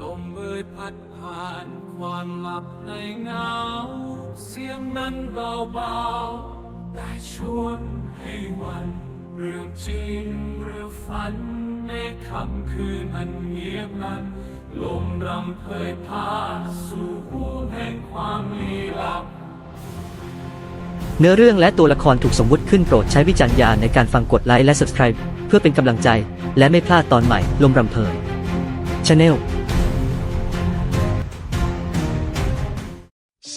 ลมเอ่ยพัดผ่านความหลับในเงา เสียงนั้นเบาๆแต่ชวนให้วัน เรื่องจริงหรือฝันในค่ำคืนอันเงียบนั้น ลมรำเพยพาสู่หูแห่งความลี้ลับเนื้อเรื่องและตัวละครถูกสมมุติขึ้นโปรดใช้วิจารณญาณในการฟังกดไลค์และ subscribe เพื่อเป็นกำลังใจ และไม่พลาดตอนใหม่ ลมรำเพย Channel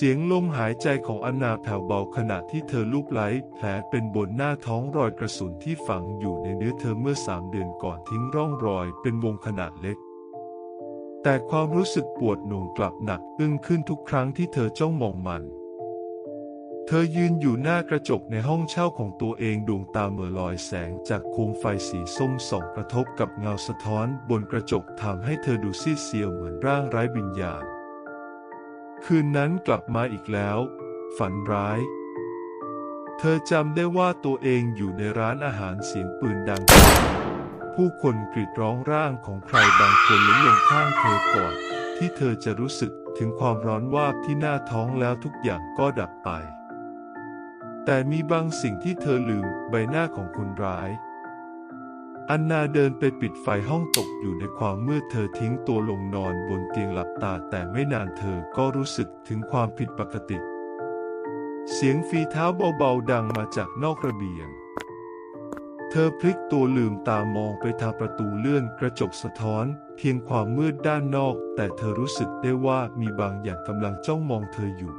เสียงลมหายใจของอันนาแผ่วเบาขณะที่เธอลูบไล้แผลเป็นบนหน้าท้องรอยกระสุนที่ฝังอยู่ในเนื้อเธอเมื่อสามเดือนก่อนทิ้งร่องรอยเป็นวงขนาดเล็ก แต่ความรู้สึกปวดหน่วงกลับหนักอึ้งขึ้นทุกครั้งที่เธอจ้องมองมัน เธอยืนอยู่หน้ากระจกในห้องเช่าของตัวเองดวงตาเมื่อลอยแสงจากโคมไฟสีส้มส่องกระทบกับเงาสะท้อนบนกระจกทำให้เธอดูซีดเซียวเหมือนร่างไร้วิญญาณ คืนนั้นกลับมาอีกแล้ว ฝันร้าย เธอจำได้ว่าตัวเองอยู่ในร้านอาหารเสียงปืนดัง ผู้คนกรีดร้องร่างของใครบางคนล้มลงข้างเธอก่อน ที่เธอจะรู้สึกถึงความร้อนวาบที่หน้าท้องแล้วทุกอย่างก็ดับไป แต่มีบางสิ่งที่เธอลืมใบหน้าของคนร้าย อันนาเดินไปปิดไฟห้องตกอยู่ในความมืดเธอทิ้งตัวลงนอนบนเตียงหลับตาแต่ไม่นานเธอก็รู้สึกถึงความผิดปกติ เสียงฝีเท้าเบาๆดังมาจากนอกระเบียง เธอพลิกตัวลืมตามองไปทางประตูเลื่อนกระจกสะท้อน เพียงความมืดด้านนอก แต่เธอรู้สึกได้ว่ามีบางอย่างกำลังจ้องมองเธออยู่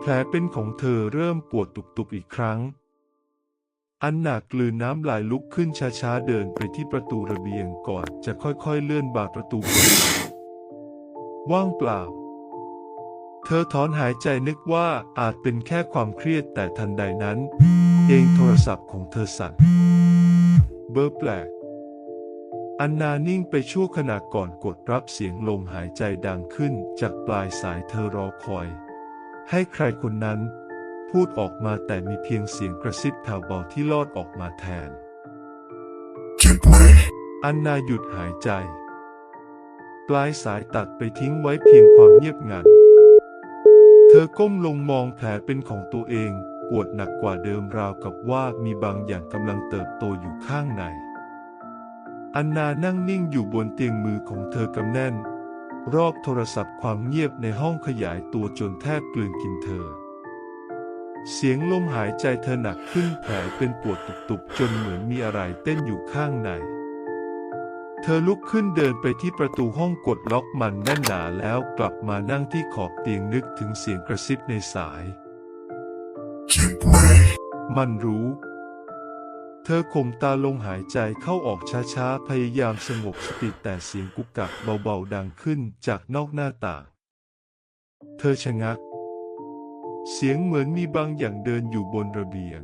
แผลเป็นของเธอเริ่มปวดตุบๆอีกครั้ง อันหนักกลืนน้ำลายลุกขึ้นช้าๆเดินไปที่ประตูระเบียงก่อนจะค่อยๆเลื่อนบานประตู ว่างเปล่า เธอถอนหายใจนึกว่าอาจเป็นแค่ความเครียดแต่ทันใดนั้น เองโทรศัพท์ของเธอสั่นเบอร์แปลก อันนานิ่งไปชั่วขณะก่อนกดรับเสียงลมหายใจดังขึ้นจากปลายสายเธอรอคอย ให้ใครคนนั้น พูดออกมาแต่มีเพียงเสียงกระซิบแผ่วเบาที่ลอดออกมาแทน เจ็บไหม อันนาหยุดหายใจ ปลายสายตัดไปทิ้งไว้เพียงความเงียบงัน เธอก้มลงมองแผลเป็นของตัวเอง ปวดหนักกว่าเดิมราวกับว่ามีบางอย่างกำลังเติบโตอยู่ข้างใน อันนานั่งนิ่งอยู่บนเตียงมือของเธอกำแน่น รอบโทรศัพท์ความเงียบในห้องขยายตัวจนแทบกลืนกินเธอ เสียงลมหายใจเธอหนักขึ้นแผลเป็นปวดตุบๆจนเหมือนมีอะไรเต้นอยู่ข้างใน เธอลุกขึ้นเดินไปที่ประตูห้องกดล็อกมันแน่นหนาแล้วกลับมานั่งที่ขอบเตียงนึกถึงเสียงกระซิบในสายเจ็บไหมมันรู้ เธอข่มตาลงหายใจเข้าออกช้าๆ พยายามสงบสติแต่เสียงกุกกักเบาๆดังขึ้นจากนอกหน้าต่าง เธอชะงัก เสียงเหมือนมีบางอย่างเดินอยู่บนระเบียง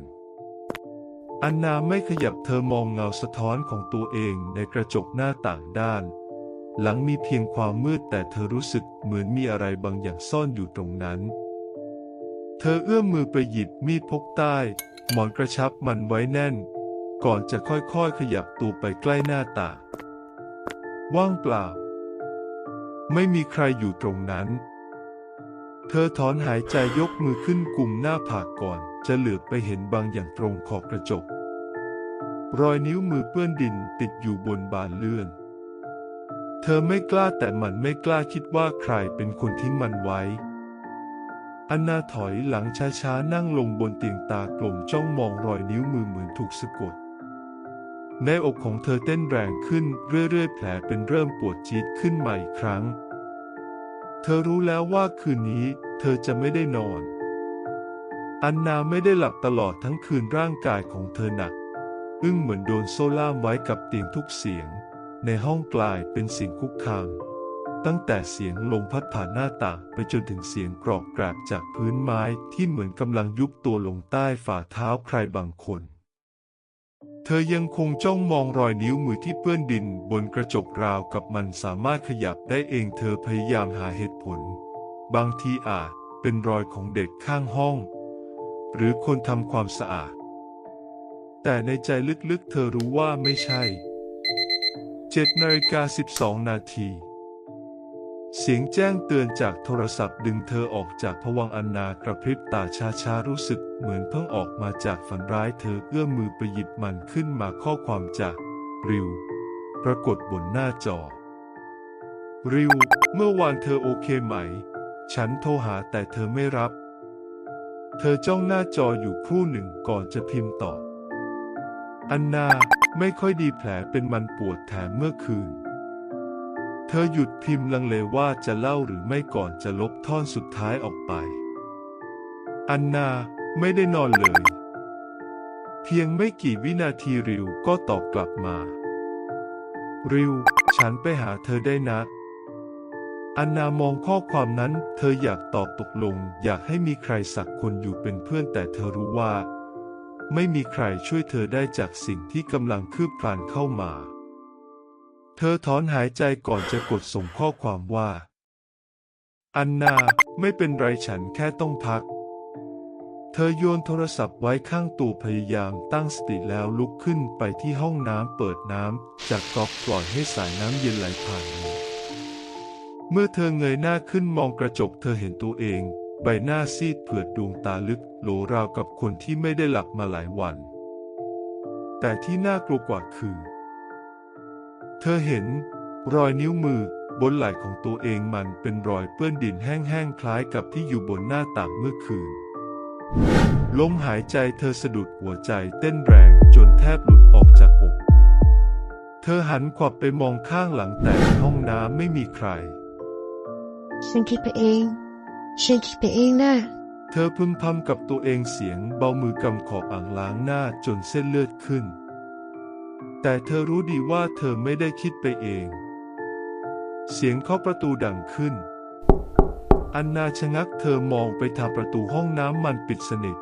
อันนาไม่ขยับเธอมองเงาสะท้อนของตัวเองในกระจกหน้าต่างด้าน หลังมีเพียงความมืดแต่เธอรู้สึกเหมือนมีอะไรบางอย่างซ่อนอยู่ตรงนั้น เธอเอื้อมมือไปหยิบมีดพกใต้ หมอนกระชับมันไว้แน่น ก่อนจะค่อยๆขยับตัวไปใกล้หน้าต่าง ว่างเปล่า ไม่มีใครอยู่ตรงนั้น เธอถอนหายใจยกมือขึ้นกลุ่มหน้าผากก่อน จะเหลือบไปเห็นบางอย่างตรงขอบกระจก รอยนิ้วมือเปื้อนดินติดอยู่บนบานเลื่อน เธอไม่กล้าแต่มันไม่กล้าคิดว่าใครเป็นคนทิ้งมันไว้อันนาถอยหลังช้าๆนั่งลงบนเตียงตากลมจ้องมองรอยนิ้วมือเหมือนถูกสะกดในอกของเธอเต้นแรงขึ้นเรื่อยๆแผลเป็นเริ่มปวดจี๊ดขึ้นมาอีกครั้ง เธอรู้แล้วว่าคืนนี้เธอจะไม่ได้นอน อันนาไม่ได้หลับตลอดทั้งคืนร่างกายของเธอหนัก อึ้งเหมือนโดนโซ่ล่ามไว้กับเตียงทุกเสียง ในห้องกลายเป็นเสียงคุกคาม ตั้งแต่เสียงลมพัดผ่านหน้าต่างไปจนถึงเสียงกรอบกรากจากพื้นไม้ที่เหมือนกำลังยุบตัวลงใต้ฝ่าเท้าใครบางคน เธอยังคงจ้องมองรอยนิ้วมือที่เปื้อนดินบนกระจกราวกับมันสามารถขยับได้เองเธอพยายามหาเหตุผล บางทีอาจเป็นรอยของเด็กข้างห้อง หรือคนทำความสะอาด แต่ในใจลึกๆ เธอรู้ว่าไม่ใช่7นาฬิกา12 นาที เสียงแจ้งเตือนจากโทรศัพท์ดึงเธอออกจากภวังอันนากระพริบตาช้าๆรู้สึกเหมือนเพิ่งออกมาจากฝันร้ายเธอเอื้อมมือไปหยิบมันขึ้นมาข้อความจากริว ปรากฏบนหน้าจอ ริว เมื่อวานเธอโอเคไหม ฉันโทรหาแต่เธอไม่รับ เธอจ้องหน้าจออยู่ครู่หนึ่งก่อนจะพิมพ์ตอบอันนาไม่ค่อยดีแผลเป็นมันปวดแถมเมื่อคืน เธอหยุดพิมพ์ลังเลว่าจะเล่าหรือไม่ก่อนจะลบท่อนสุดท้ายออกไป อันนาไม่ได้นอนเลย เพียงไม่กี่วินาทีริวก็ตอบกลับมา ริว ฉันไปหาเธอได้นะ อันนามองข้อความนั้น เธออยากตอบตกลง อยากให้มีใครสักคนอยู่เป็นเพื่อนแต่เธอรู้ว่า ไม่มีใครช่วยเธอได้จากสิ่งที่กำลังคืบคลานเข้ามา เธอถอนหายใจก่อนจะกดส่งข้อความว่า อันนาไม่เป็นไรฉันแค่ต้องพัก เธอโยนโทรศัพท์ไว้ข้างตู้พยายามตั้งสติแล้วลุกขึ้นไปที่ห้องน้ำเปิดน้ำจากก๊อกปล่อยให้สายน้ำเย็นไหลผ่านมือเมื่อเธอเงยหน้าขึ้นมองกระจกเธอเห็นตัวเอง ใบหน้าซีดเผือดดวงตาลึกโหลราวกับคนที่ไม่ได้หลับมาหลายวัน แต่ที่น่ากลัวกว่าคือ เธอเห็น รอยนิ้วมือบนไหล่ของตัวเองมันเป็นรอยเปื้อนดินแห้งๆคล้ายกับที่อยู่บนหน้าต่างเมื่อคืน ลมหายใจเธอสะดุดหัวใจเต้นแรงจนแทบหลุดออกจากอก เธอหันขวับไปมองข้างหลังแต่ในห้องน้ำไม่มีใคร ฉันคิดไปเอง ฉันคิดไปเองนะ เธอพึมพำกับตัวเองเสียงเบามือกำขอบอ่างล้างหน้าจนเส้นเลือดขึ้น แต่เธอรู้ดีว่าเธอไม่ได้คิดไปเอง เสียงเคาะประตูดังขึ้น อันนาชะงักเธอมองไปทางประตูห้องน้ำมันปิดสนิท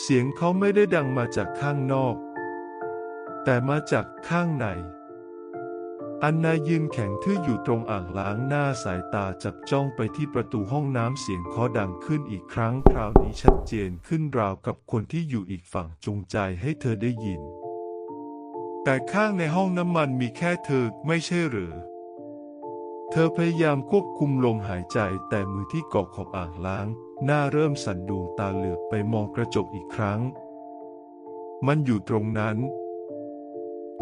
เสียงเขาไม่ได้ดังมาจากข้างนอก แต่มาจากข้างใน อันนายืนแข็งทื่ออยู่ตรงอ่างล้างหน้าสายตาจับจ้องไปที่ประตูห้องน้ำเสียงเคาะดังขึ้นอีกครั้งคราวนี้ชัดเจนขึ้นราวกับคนที่อยู่อีกฝั่งจงใจให้เธอได้ยิน แต่ข้างในห้องน้ำมันมีแค่เธอไม่ใช่หรือ เธอพยายามควบคุมลมหายใจแต่มือที่เกาะขอบอ่างล้าง หน้าเริ่มสั่นดวงตาเหลือบไปมองกระจกอีกครั้ง มันอยู่ตรงนั้น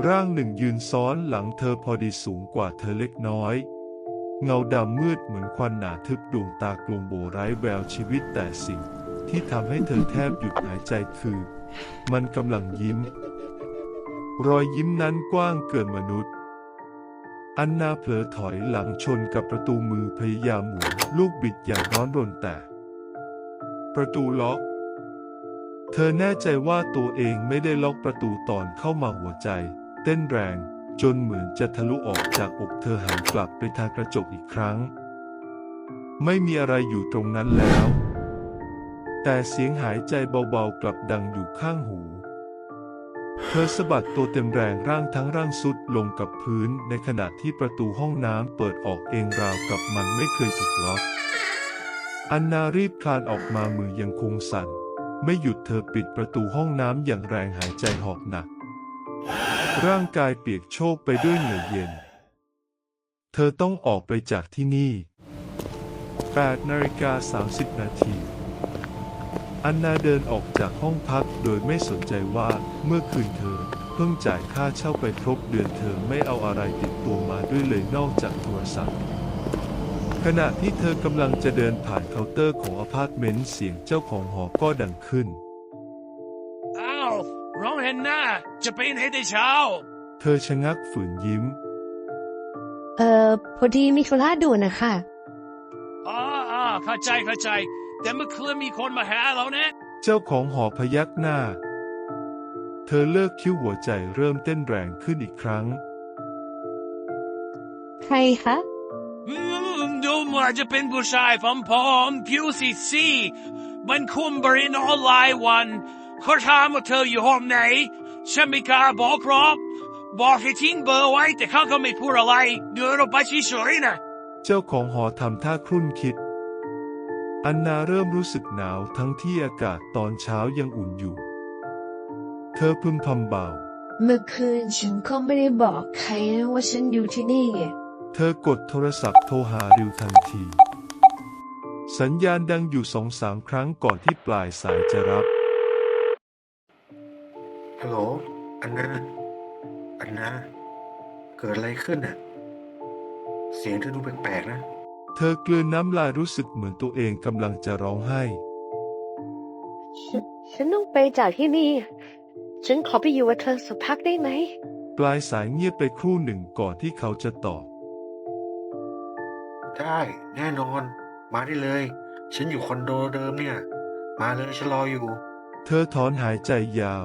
ร่างหนึ่งยืนซ้อนหลังเธอพอดีสูงกว่าเธอเล็กน้อย เงาดำมืดเหมือนควันหนาทึบดวงตากลวงโบไร้แววชีวิตแต่สิ่งที่ทำให้เธอแทบหยุดหายใจคือ มันกำลังยิ้ม รอยยิ้มนั้นกว้างเกินมนุษย์ อันนาเผลอถอยหลังชนกับประตูมือพยายามหมุนลูกบิดอย่างร้อนรนแต่ ประตูล็อก เธอแน่ใจว่าตัวเองไม่ได้ล็อกประตูตอนเข้ามาหัวใจ เต้นแรง จนเหมือนจะทะลุออกจากอกเธอหันกลับไปทางกระจกอีกครั้ง ไม่มีอะไรอยู่ตรงนั้นแล้ว แต่เสียงหายใจเบาๆกลับดังอยู่ข้างหู เธอสะบัดตัวเต็มแรงร่างทั้งร่างสุดลงกับพื้นในขณะที่ประตูห้องน้ำเปิดออกเองราวกับมันไม่เคยถูกล็อก อันนารีบคลานออกมามือยังคงสั่น ไม่หยุดเธอปิดประตูห้องน้ำอย่างแรงหายใจหอบหนัก ร่างกายเปียกโชกไปด้วยเหงื่อเย็น เธอต้องออกไปจากที่นี่8นาฬิกา30 นาที อันนาเดินออกจากห้องพัก โดยไม่สนใจว่าเมื่อคืนเธอ เพิ่งจ่ายค่าเช่าไปครบเดือนเธอไม่เอาอะไรติดตัวมาด้วยเลยนอกจากโทรศัพท์ขณะที่เธอกำลังจะเดินผ่านเคาน์เตอร์ของอพาร์ตเมนต์เสียงเจ้าของหอก็ดังขึ้น อ้าว ร้องเห็นหน้า จะไปไหนแต่เช้า เธอชะงักฝืนยิ้ม เอ่อ พอดีมีธุระด่วนนะคะ อ๋ออ๋อเข้าใจเข้าใจ แต่เมื่อคืนมีคนมาหาเราเนี่ย เจ้าของหอพยักหน้า เธอเลิกคิ้วหัวใจเริ่มเต้นแรงขึ้นอีกครั้ง ใครคะ อืมดูเหมือนจะเป็นผู้ชายผมผอมผิวสีซีดมันคุมบริโนหลายวันเขาถามว่าเธออยู่ห้องไหนฉันไม่กล้าบอกหรอกบอกให้ทิ้งเบอร์ไว้แต่เขาก็ไม่พูดอะไรเดินออกไปเฉยๆนะ เจ้าของหอทำท่าครุ่นคิด อันนาเริ่มรู้สึกหนาวทั้งที่อากาศตอนเช้ายังอุ่นอยู่ เธอพึมพำเบา เมื่อคืนฉันก็ไม่ได้บอกใครนะว่าฉันอยู่ที่นี่ไงเเธอกดโทรศัพท์โทรหาริวทันที สัญญาณดังอยู่สองสามครั้งก่อนที่ปลายสายจะรับ ฮัลโหล อันนา อันนา เกิดอะไรขึ้นน่ะ เสียงเธอดูแปลกๆนะ เธอกลืนน้ำลายรู้สึกเหมือนตัวเองกำลังจะร้องไห้ฉันฉันต้องไปจากที่นี่ ฉันขอไปอยู่กับเธอสักพักได้ไหม ปลายสายเงียบไปครู่หนึ่งก่อนที่เขาจะตอบ ได้แน่นอน มาได้เลย ฉันอยู่คอนโดเดิมเนี่ย มาเลยฉันรออยู่ เธอถอนหายใจยาว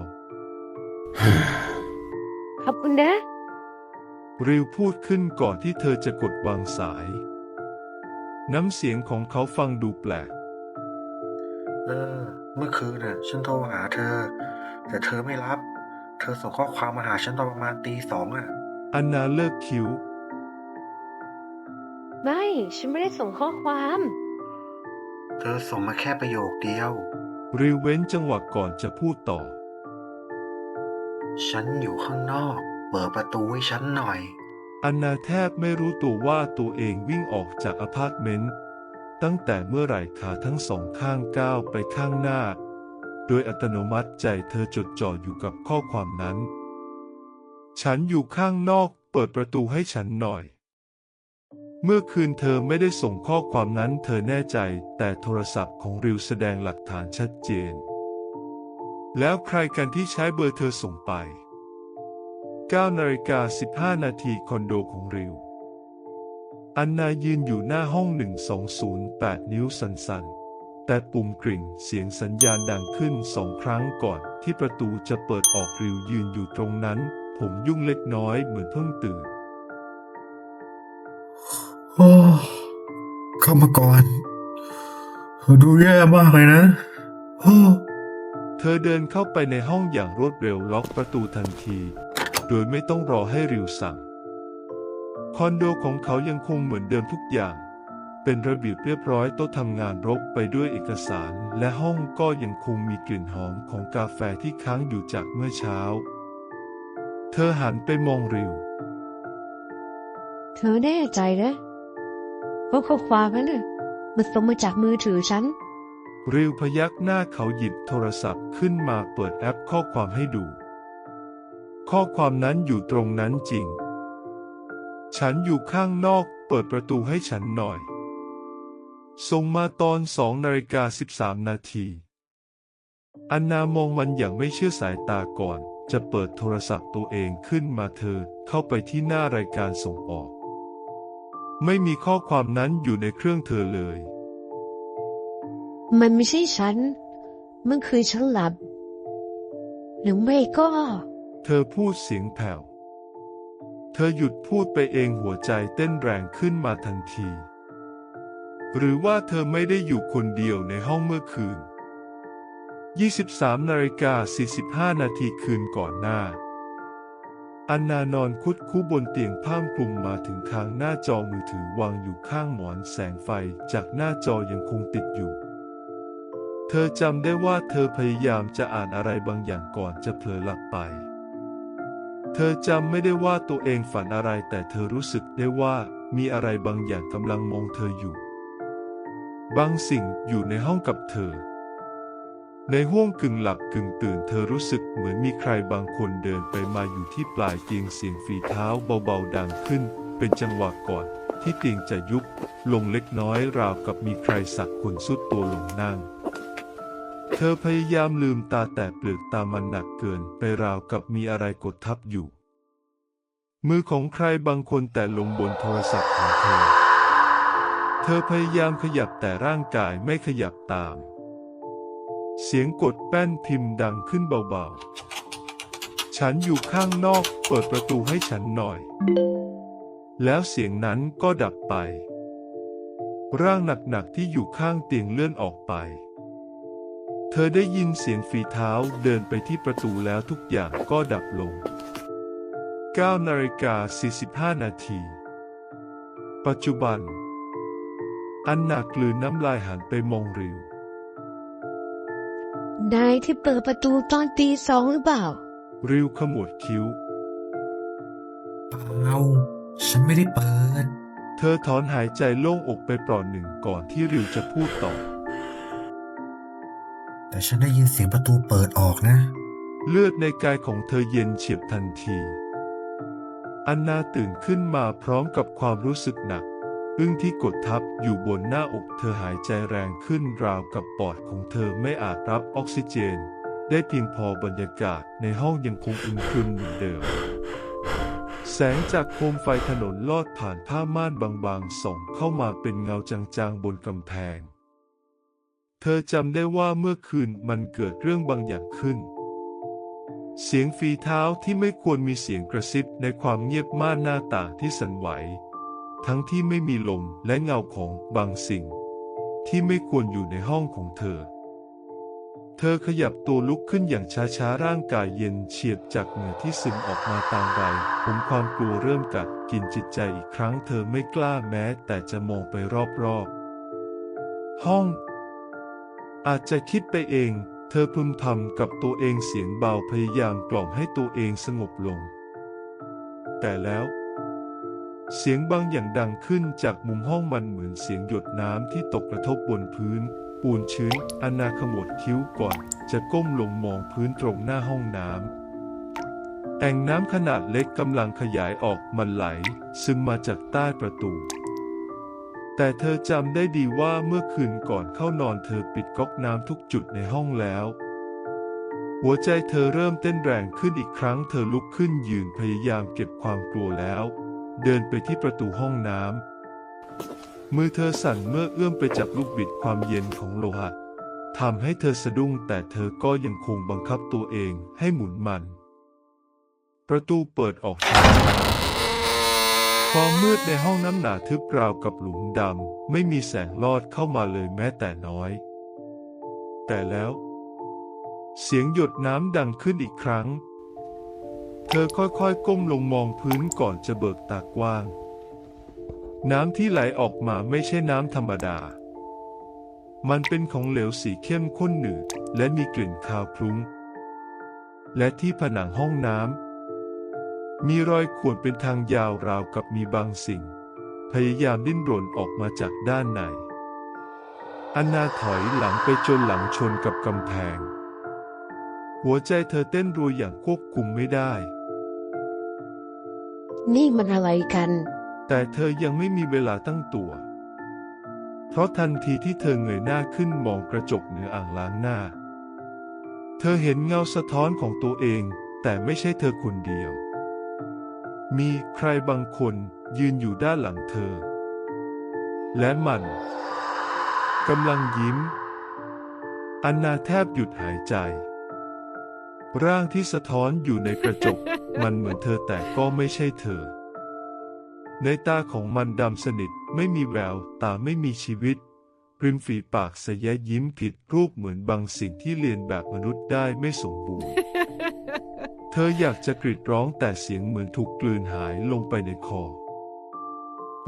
ขอบคุณนะ ริวพูดขึ้นก่อนที่เธอจะกดวางสาย น้ำเสียงของเขาฟังดูแปลก เออ เมื่อคืนน่ะ ฉันโทรหาเธอ แต่เธอไม่รับ เธอส่งข้อความมาหาฉันตอนประมาณตีสองอะ อันนาเลิกคิ้ว ไม่ ฉันไม่ได้ส่งข้อความ เธอส่งมาแค่ประโยคเดียว ริวเว้นจังหวะก่อนจะพูดต่อ ฉันอยู่ข้างนอก เปิดประตูให้ฉันหน่อย อันนาแทบไม่รู้ตัวว่าตัวเองวิ่งออกจากอพาร์ตเมนต์ตั้งแต่เมื่อไหร่ขาทั้งสองข้างก้าวไปข้างหน้า โดยอัตโนมัติใจเธอจดจ่ออยู่กับข้อความนั้น ฉันอยู่ข้างนอกเปิดประตูให้ฉันหน่อย เมื่อคืนเธอไม่ได้ส่งข้อความนั้นเธอแน่ใจแต่โทรศัพท์ของริวแสดงหลักฐานชัดเจน แล้วใครกันที่ใช้เบอร์เธอส่งไป 9นาฬิกา15 นาทีคอนโดของริว อันนายืนอยู่หน้าห้อง 1208 นิ้วสันๆแต่ปุ่มกริ่งเสียงสัญญาณดังขึ้นสองครั้งก่อนที่ประตูจะเปิดออกริวยืนอยู่ตรงนั้น ผมยุ่งเล็กน้อยเหมือนเพิ่งตื่นโอ้เข้ามาก่อน ดูแย่มากเลยนะโอ้เธอเดินเข้าไปในห้องอย่างรวดเร็วล็อกประตูทันที โดยไม่ต้องรอให้ริวสั่ง คอนโดของเขายังคงเหมือนเดิมทุกอย่าง เป็นระเบียบเรียบร้อยโต๊ะทำงานรกไปด้วยเอกสาร และห้องก็ยังคงมีกลิ่นหอมของกาแฟที่ค้างอยู่จากเมื่อเช้า เธอหันไปมองริว เธอแน่ใจนะว่าข้อความนั้นน่ะมันส่งมาจากมือถือฉันริวพยักหน้าเขาหยิบโทรศัพท์ขึ้นมาเปิดแอปข้อความให้ดู ข้อความนั้นอยู่ตรงนั้นจริง ฉันอยู่ข้างนอกเปิดประตูให้ฉันหน่อย ส่งมาตอนสองนาฬิกาสิบสามนาทีอันนามองมันอย่างไม่เชื่อสายตาก่อน จะเปิดโทรศัพท์ตัวเองขึ้นมาเธอเข้าไปที่หน้ารายการส่งออก ไม่มีข้อความนั้นอยู่ในเครื่องเธอเลย มันไม่ใช่ฉัน มันคือฉันหลับ หรือไม่ก็ เธอพูดเสียงแผ่ว เธอหยุดพูดไปเองหัวใจเต้นแรงขึ้นมาทันที หรือว่าเธอไม่ได้อยู่คนเดียวในห้องเมื่อคืน 23นาฬิกา45 นาทีคืนก่อนหน้า อันนานอนคุดคู่บนเตียงผ้ามคลุมมาถึงคางหน้าจอมือถือวางอยู่ข้างหมอนแสงไฟจากหน้าจอยังคงติดอยู่เธอจำได้ว่าเธอพยายามจะอ่านอะไรบางอย่างก่อนจะเผลอหลับไป เธอจำไม่ได้ว่าตัวเองฝันอะไรแต่เธอรู้สึกได้ว่ามีอะไรบางอย่างกำลังมองเธออยู่ บางสิ่งอยู่ในห้องกับเธอ ในห้วงกึ่งหลับกึ่งตื่นเธอรู้สึกเหมือนมีใครบางคนเดินไปมาอยู่ที่ปลายเตียงเสียงฝีเท้าเบาๆดังขึ้น เป็นจังหวะก่อนที่เตียงจะยุบลงเล็กน้อยราวกับมีใครสักคนสุดตัวลงนั่ง เธอพยายามลืมตาแต่เปลือกตามันหนักเกินไปราวกับมีอะไรกดทับอยู่ มือของใครบางคนแต่ลงบนโทรศัพท์ของเธอ เธอพยายามขยับแต่ร่างกายไม่ขยับตาม เสียงกดแป้นพิมพ์ดังขึ้นเบาๆ ฉันอยู่ข้างนอกเปิดประตูให้ฉันหน่อย แล้วเสียงนั้นก็ดับไป ร่างหนักๆที่อยู่ข้างเตียงเลื่อนออกไป เธอได้ยินเสียงฝีเท้าเดินไปที่ประตูแล้วทุกอย่างก็ดับลง9นาฬิกา45 นาที ปัจจุบัน อันหนักกลืนน้ำลายหันไปมองริว นายที่เปิดประตูตอนตีสองหรือเปล่า ริวขมวดคิ้วเปล่าฉันไม่ได้เปิด เธอถอนหายใจโล่งอกไปเปลอดหนึ่งก่อนที่ริวจะพูดต่อแต่ ฉันได้ยินเสียงประตูเปิดออกนะ เลือดในกายของเธอเย็นเฉียบทันที อันนาตื่นขึ้นมาพร้อมกับความรู้สึกหนัก อึ้งที่กดทับอยู่บนหน้าอกเธอหายใจแรงขึ้นราวกับปอดของเธอไม่อาจรับออกซิเจน ได้เพียงพอบรรยากาศในห้องยังคงอึมครึมเหมือนเดิม แสงจากโคมไฟถนนลอดผ่านผ้าม่านบางๆส่องเข้ามาเป็นเงาจางๆบนกำแพง เธอจำได้ว่าเมื่อคืนมันเกิดเรื่องบางอย่างขึ้น เสียงฝีเท้าที่ไม่ควรมีเสียงกระซิบในความเงียบม่านหน้าต่างที่สั่นไหว ทั้งที่ไม่มีลมและเงาของบางสิ่ง ที่ไม่ควรอยู่ในห้องของเธอ เธอขยับตัวลุกขึ้นอย่างช้าๆ ร่างกายเย็นเฉียบจากเหงื่อที่ซึมออกมาตามไรผมความกลัวเริ่มกัดกินจิตใจอีกครั้ง เธอไม่กล้าแม้แต่จะมองไปรอบๆ ห้อง อาจจะคิดไปเอง เธอพึมพำกับตัวเองเสียงเบาพยายามกล่อมให้ตัวเองสงบลง แต่แล้ว เสียงบางอย่างดังขึ้นจากมุมห้องมันเหมือนเสียงหยดน้ำที่ตกกระทบบนพื้น ปูนชื้นอนาขมวดคิ้วก่อน จะก้มลงมองพื้นตรงหน้าห้องน้ำแอ่งน้ำขนาดเล็กกำลังขยายออกมันไหล ซึมมาจากใต้ประตู แต่เธอจำได้ดีว่าเมื่อคืนก่อนเข้านอนเธอปิดก๊อกน้ำทุกจุดในห้องแล้ว หัวใจเธอเริ่มเต้นแรงขึ้นอีกครั้ง เธอลุกขึ้นยืนพยายามเก็บความกลัวแล้ว เดินไปที่ประตูห้องน้ำมือเธอสั่นเมื่อเอื้อมไปจับลูกบิดความเย็นของโลหะทำให้เธอสะดุ้งแต่เธอก็ยังคงบังคับตัวเองให้หมุนมัน ประตูเปิดออกช้า ความมืดในห้องน้ำหนาทึบราวกับหลุมดำ ไม่มีแสงลอดเข้ามาเลยแม้แต่น้อย แต่แล้ว เสียงหยดน้ำดังขึ้นอีกครั้ง เธอค่อยๆก้มลงมองพื้นก่อนจะเบิกตากว้าง น้ำที่ไหลออกมาไม่ใช่น้ำธรรมดา มันเป็นของเหลวสีเข้มข้นหนืดและมีกลิ่นคาวคลุ้ง และที่ผนังห้องน้ำ มีรอยข่วนเป็นทางยาวราวกับมีบางสิ่ง พยายามดิ้นรนออกมาจากด้านในอันนาถอยหลังไปจนหลังชนกับกำแพง หัวใจเธอเต้นรัวอย่างควบคุมไม่ได้ นี่มันอะไรกัน แต่เธอยังไม่มีเวลาตั้งตัว เพราะทันทีที่เธอเงยหน้าขึ้นมองกระจกเหนืออ่างล้างหน้า เธอเห็นเงาสะท้อนของตัวเอง แต่ไม่ใช่เธอคนเดียว มีใครบางคนยืนอยู่ด้านหลังเธอ และมันกำลังยิ้ม อันนาแทบหยุดหายใจ ร่างที่สะท้อนอยู่ในกระจก มันเหมือนเธอแต่ก็ไม่ใช่เธอ ในตาของมันดำสนิทไม่มีแววตาไม่มีชีวิตริมฝีปากสแยะยิ้มผิดรูปเหมือนบางสิ่งที่เรียนแบบมนุษย์ได้ไม่สมบูรณ์ เธออยากจะกรีดร้องแต่เสียงเหมือนถูกกลืนหายลงไปในคอ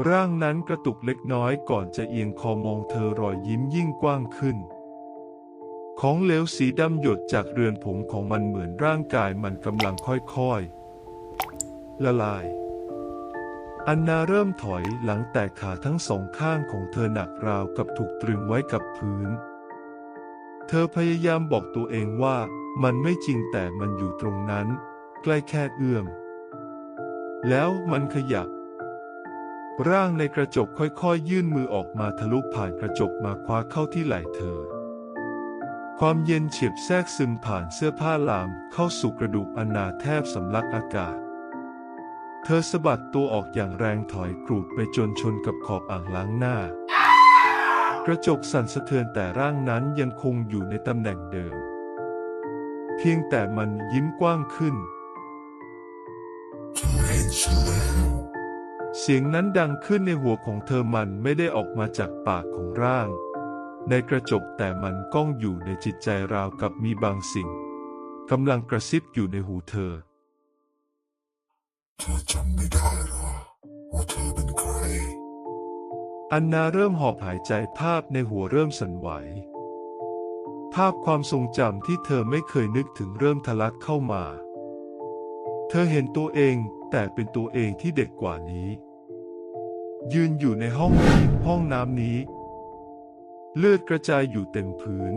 ร่างนั้นกระตุกเล็กน้อยก่อนจะเอียงคอมองเธอรอยยิ้มยิ่งกว้างขึ้น ของเหลวสีดำหยดจากเรือนผมของมันเหมือนร่างกายมันกำลังค่อยๆ ละลาย อันนาเริ่มถอยหลังแต่ขาทั้งสองข้างของเธอหนักราวกับถูกตรึงไว้กับพื้น เธอพยายามบอกตัวเองว่ามันไม่จริงแต่มันอยู่ตรงนั้น ใกล้แค่เอื้อม แล้วมันขยับ ร่างในกระจกค่อยๆยื่นมือออกมาทะลุผ่านกระจกมาคว้าเข้าที่ไหล่เธอ ความเย็นเฉียบแทรกซึมผ่านเสื้อผ้าลามเข้าสู่กระดูกอนนาแทบสำลักอากาศ เธอสะบัดตัวออกอย่างแรงถอยกรูดไปจนชนกับขอบอ่างล้างหน้า กระจกสั่นสะเทือนแต่ร่างนั้นยังคงอยู่ในตำแหน่งเดิม เพียงแต่มันยิ้มกว้างขึ้น เสียงนั้นดังขึ้นในหัวของเธอมันไม่ได้ออกมาจากปากของร่าง ในกระจกแต่มันก้องอยู่ในจิตใจราวกับมีบางสิ่งกำลังกระซิบอยู่ในหูเธอ เธอจำไม่ได้หรอว่าเธอเป็นใคร อันนาเริ่มหอบหายใจภาพในหัวเริ่มสั่นไหว ภาพความทรงจำที่เธอไม่เคยนึกถึงเริ่มทะลักเข้ามา เธอเห็นตัวเองแต่เป็นตัวเองที่เด็กกว่านี้ ยืนอยู่ในห้องนี้ห้องน้ำนี้ เลือดกระจายอยู่เต็มพื้น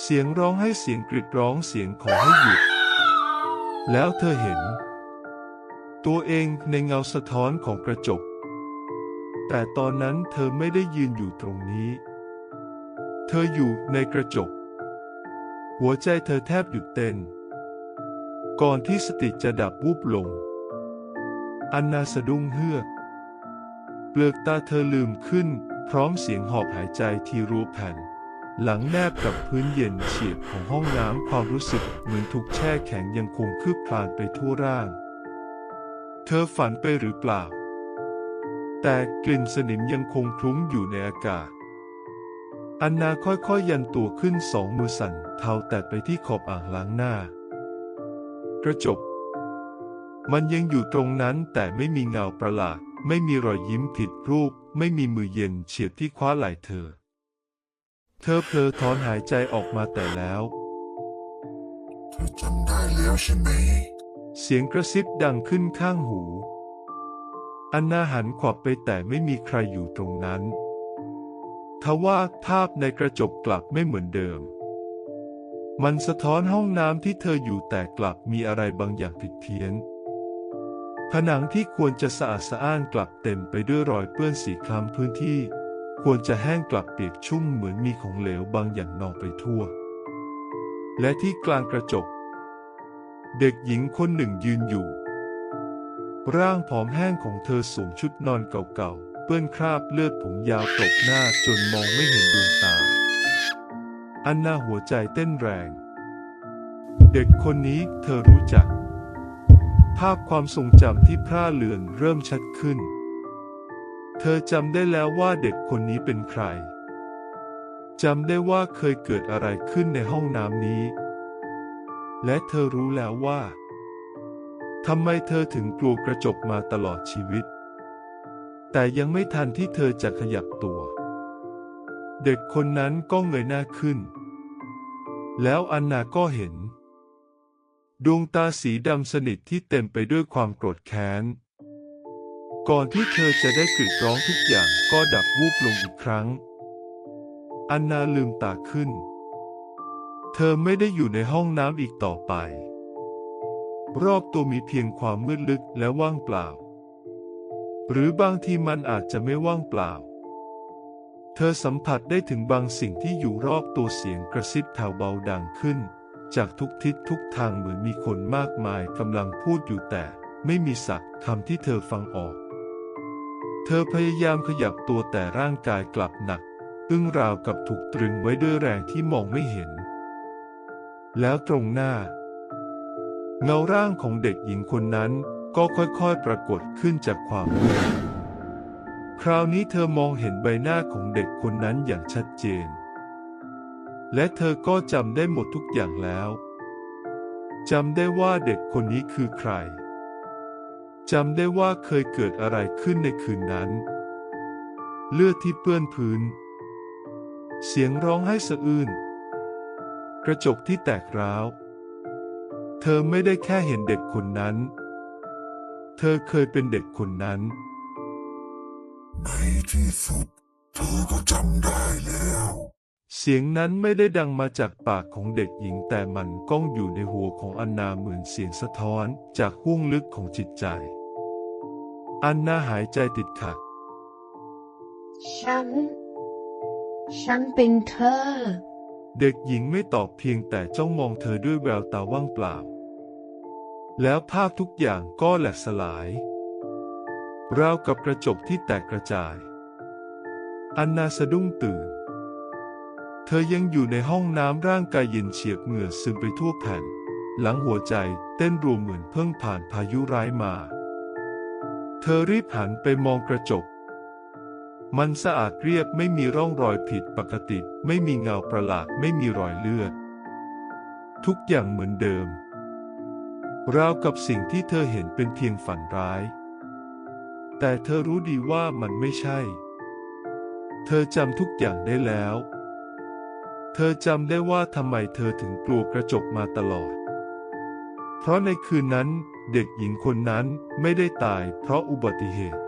เสียงร้องให้เสียงกรีดร้องเสียงขอให้หยุด แล้วเธอเห็น ตัวเองในเงาสะท้อนของกระจก แต่ตอนนั้นเธอไม่ได้ยืนอยู่ตรงนี้ เธออยู่ในกระจก หัวใจเธอแทบหยุดเต้น ก่อนที่สติจะดับวูบลง อันนาสะดุ้งเฮือก เปลือกตาเธอลืมขึ้น พร้อมเสียงหอบหายใจที่รูแผ่น หลังแนบกับพื้นเย็นเฉียบของห้องน้ำความรู้สึกเหมือนถูกแช่แข็งยังคงคืบคลานไปทั่วร่าง เธอฝันไปหรือเปล่า แต่กลิ่นสนิมยังคงคลุ้งอยู่ในอากาศ อันนาค่อยๆยันตัวขึ้นสองมือสั่นเทาแตะไปที่ขอบอ่างล้างหน้า กระจก มันยังอยู่ตรงนั้นแต่ไม่มีเงาประหลาด ไม่มีรอยยิ้มผิดรูป ไม่มีมือเย็นเฉียบที่คว้าไหล่เธอ เธอเพลอถอนหายใจออกมาแต่แล้วเธอจำได้แล้วใช่ไหม เสียงกระซิบดังขึ้นข้างหู อันนาหันขวับไปแต่ไม่มีใครอยู่ตรงนั้น ทว่าภาพในกระจกกลับไม่เหมือนเดิม มันสะท้อนห้องน้ำที่เธออยู่แต่กลับมีอะไรบางอย่างผิดเพี้ยน ผนังที่ควรจะสะอาดสะอ้านกลับเต็มไปด้วยรอยเปื้อนสีคล้ำพื้นที่ ควรจะแห้งกลับเปียกชุ่มเหมือนมีของเหลวบางอย่างนองไปทั่ว และที่กลางกระจก เด็กหญิงคนหนึ่งยืนอยู่ ร่างผอมแห้งของเธอสวมชุดนอนเก่าๆ เปื้อนคราบเลือดผมยาวตกหน้าจนมองไม่เห็นดวงตา อันนาหัวใจเต้นแรง เด็กคนนี้เธอรู้จัก ภาพความทรงจำที่พร่าเลือนเริ่มชัดขึ้น เธอจำได้แล้วว่าเด็กคนนี้เป็นใคร จำได้ว่าเคยเกิดอะไรขึ้นในห้องน้ำนี้ และเธอรู้แล้วว่า ทำไมเธอถึงกลัวกระจกมาตลอดชีวิต แต่ยังไม่ทันที่เธอจะขยับตัว เด็กคนนั้นก็เงยหน้าขึ้น แล้วอันนาก็เห็น ดวงตาสีดำสนิทที่เต็มไปด้วยความโกรธแค้น ก่อนที่เธอจะได้กรีดร้องทุกอย่างก็ดับวูบลงอีกครั้ง อันนาลืมตาขึ้น เธอไม่ได้อยู่ในห้องน้ำอีกต่อไป รอบตัวมีเพียงความมืดลึกและว่างเปล่า หรือบางทีมันอาจจะไม่ว่างเปล่า เธอสัมผัสได้ถึงบางสิ่งที่อยู่รอบตัวเสียงกระซิบแถวเบาดังขึ้น จากทุกทิศทุกทางเหมือนมีคนมากมายกำลังพูดอยู่แต่ไม่มีสักคำที่เธอฟังออก เธอพยายามขยับตัวแต่ร่างกายกลับหนัก อึ้งราวกับถูกตรึงไว้ด้วยแรงที่มองไม่เห็น แล้วตรงหน้า เงาร่างของเด็กหญิงคนนั้นก็ค่อยๆปรากฏขึ้นจากความมืดคราวนี้เธอมองเห็นใบหน้าของเด็กคนนั้นอย่างชัดเจน และเธอก็จำได้หมดทุกอย่างแล้วจำได้ว่าเด็กคนนี้คือใครจำได้ว่าเคยเกิดอะไรขึ้นในคืนนั้น เลือดที่เปื้อนพื้น เสียงร้องไห้สะอื้น กระจกที่แตกร้าว ธอไม่ได้แค่เห็นเด็กคนนั้น เธอเคยเป็นเด็กคนนั้น ในที่สุด เธอก็จำได้แล้ว เสียงนั้นไม่ได้ดังมาจากปากของเด็กหญิงแต่มันก้องอยู่ในหัวของอันนาเหมือนเสียงสะท้อนจากห้วงลึกของจิตใจ อันนาหายใจติดขัด ฉัน ฉันเป็นเธอ เด็กหญิงไม่ตอบเพียงแต่จ้องมองเธอด้วยแววตาว่างเปล่า แล้วภาพทุกอย่างก็แหลกสลาย ราวกับกระจกที่แตกกระจาย อันนาสะดุ้งตื่น เธอยังอยู่ในห้องน้ำร่างกายเย็นเฉียบเหงื่อซึมไปทั่วแผ่น หลังหัวใจเต้นรัวเหมือนเพิ่งผ่านพายุร้ายมา เธอรีบหันไปมองกระจก มันสะอาดเรียบไม่มีร่องรอยผิดปกติ ไม่มีเงาประหลาดไม่มีรอยเลือด ทุกอย่างเหมือนเดิม ราวกับสิ่งที่เธอเห็นเป็นเพียงฝันร้าย แต่เธอรู้ดีว่ามันไม่ใช่ เธอจำทุกอย่างได้แล้ว เธอจำได้ว่าทำไมเธอถึงกลัวกระจกมาตลอด เพราะในคืนนั้นเด็กหญิงคนนั้นไม่ได้ตายเพราะอุบัติเหตุ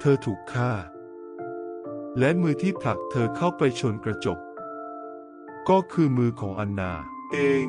เธอถูกฆ่า และมือที่ผลักเธอเข้าไปชนกระจก ก็คือมือของอันนา เอง